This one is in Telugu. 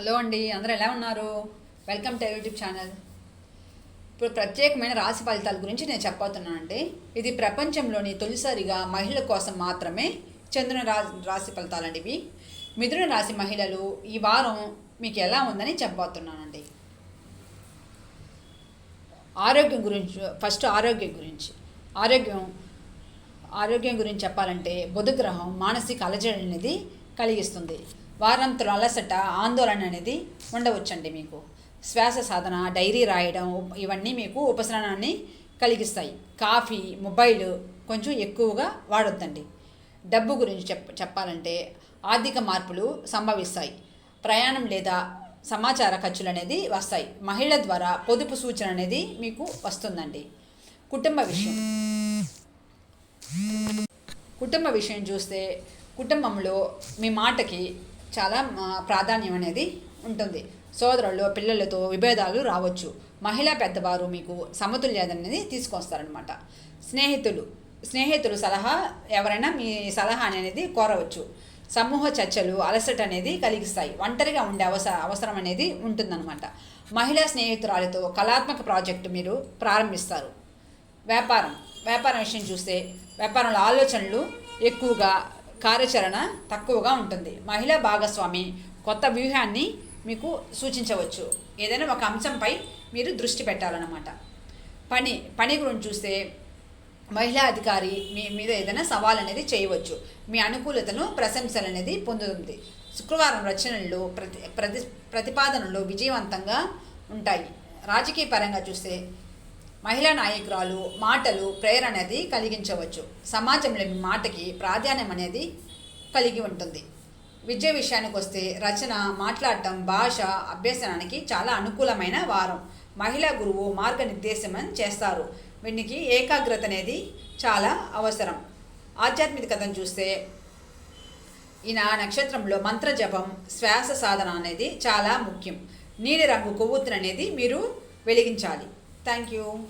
హలో అండి అందరూ ఎలా ఉన్నారు? వెల్కమ్ టు యూట్యూబ్ ఛానల్ ఇప్పుడు ప్రత్యేకమైన రాశి ఫలితాల గురించి నేను చెప్పబోతున్నానండి. ఇది ప్రపంచంలోని తొలిసారిగా మహిళల కోసం మాత్రమే చంద్రుని రా రాశి ఫలితాలండి ఇవి. మిథున రాశి మహిళలు ఈ వారం మీకు ఎలా ఉందని చెప్పబోతున్నానండి. ఆరోగ్యం గురించి ఫస్ట్ ఆరోగ్యం గురించి. ఆరోగ్యం ఆరోగ్యం గురించి చెప్పాలంటే బుధగ్రహం మానసిక అలజడి అనేది కలిగిస్తుంది. వారాంతరం అలసట ఆందోళన అనేది ఉండవచ్చండి మీకు. శ్వాస సాధన డైరీ రాయడం ఇవన్నీ మీకు ఉపశమనాన్ని కలిగిస్తాయి. కాఫీ మొబైల్ కొంచెం ఎక్కువగా వాడొద్దండి. డబ్బు గురించి చెప్ చెప్పాలంటే ఆర్థిక మార్పులు సంభవిస్తాయి. ప్రయాణం లేదా సమాచార ఖర్చులు అనేది వస్తాయి. మహిళ ద్వారా పొదుపు సూచన అనేది మీకు వస్తుందండి. కుటుంబ విషయం. కుటుంబ విషయం చూస్తే కుటుంబంలో మీ మాటకి చాలా ప్రాధాన్యం అనేది ఉంటుంది. సోదరులు పిల్లలతో విభేదాలు రావచ్చు. మహిళా పెద్దవారు మీకు సమతుల్యత అనేది తీసుకొస్తారనమాట స్నేహితులు స్నేహితులు సలహా ఎవరైనా మీ సలహా అనేది కోరవచ్చు. సమూహ చర్చలు అలసట అనేది కలిగిస్తాయి. ఒంటరిగా ఉండే అవసర అవసరం అనేది ఉంటుందన్నమాట. మహిళా స్నేహితురాలతో కళాత్మక ప్రాజెక్టు మీరు ప్రారంభిస్తారు. వ్యాపారం వ్యాపారం విషయం చూస్తే వ్యాపారంలో ఆలోచనలు ఎక్కువగా కార్యాచరణ తక్కువగా ఉంటుంది. మహిళా భాగస్వామి కొత్త వ్యూహాన్ని మీకు సూచించవచ్చు. ఏదైనా ఒక అంశంపై మీరు దృష్టి పెట్టాలన్నమాట. పని పని గురించి చూస్తే మహిళా అధికారి మీ మీద ఏదైనా సవాల్ అనేది చేయవచ్చు. మీ అనుకూలతను ప్రశంసలు అనేది పొందుతుంది. శుక్రవారం రచనలు ప్రతి ప్రతి ప్రతిపాదనలు విజయవంతంగా ఉంటాయి. రాజకీయ పరంగా చూస్తే మహిళా నాయకురాలు మాటలు ప్రేరణది అనేది కలిగించవచ్చు. సమాజంలో మీ మాటకి ప్రాధాన్యం అనేది కలిగి ఉంటుంది. విద్య విషయానికి వస్తే రచన మాట్లాడటం భాష అభ్యసనానికి చాలా అనుకూలమైన వారం. మహిళా గురువు మార్గనిర్దేశం చేస్తారు. వీనికి ఏకాగ్రత అనేది చాలా అవసరం. ఆధ్యాత్మికతను చూస్తే ఈయన నక్షత్రంలో మంత్ర జపం శ్వాస సాధన అనేది చాలా ముఖ్యం. నీలి రంగు కొవ్వొత్తును అనేది మీరు వెలిగించాలి. Thank you.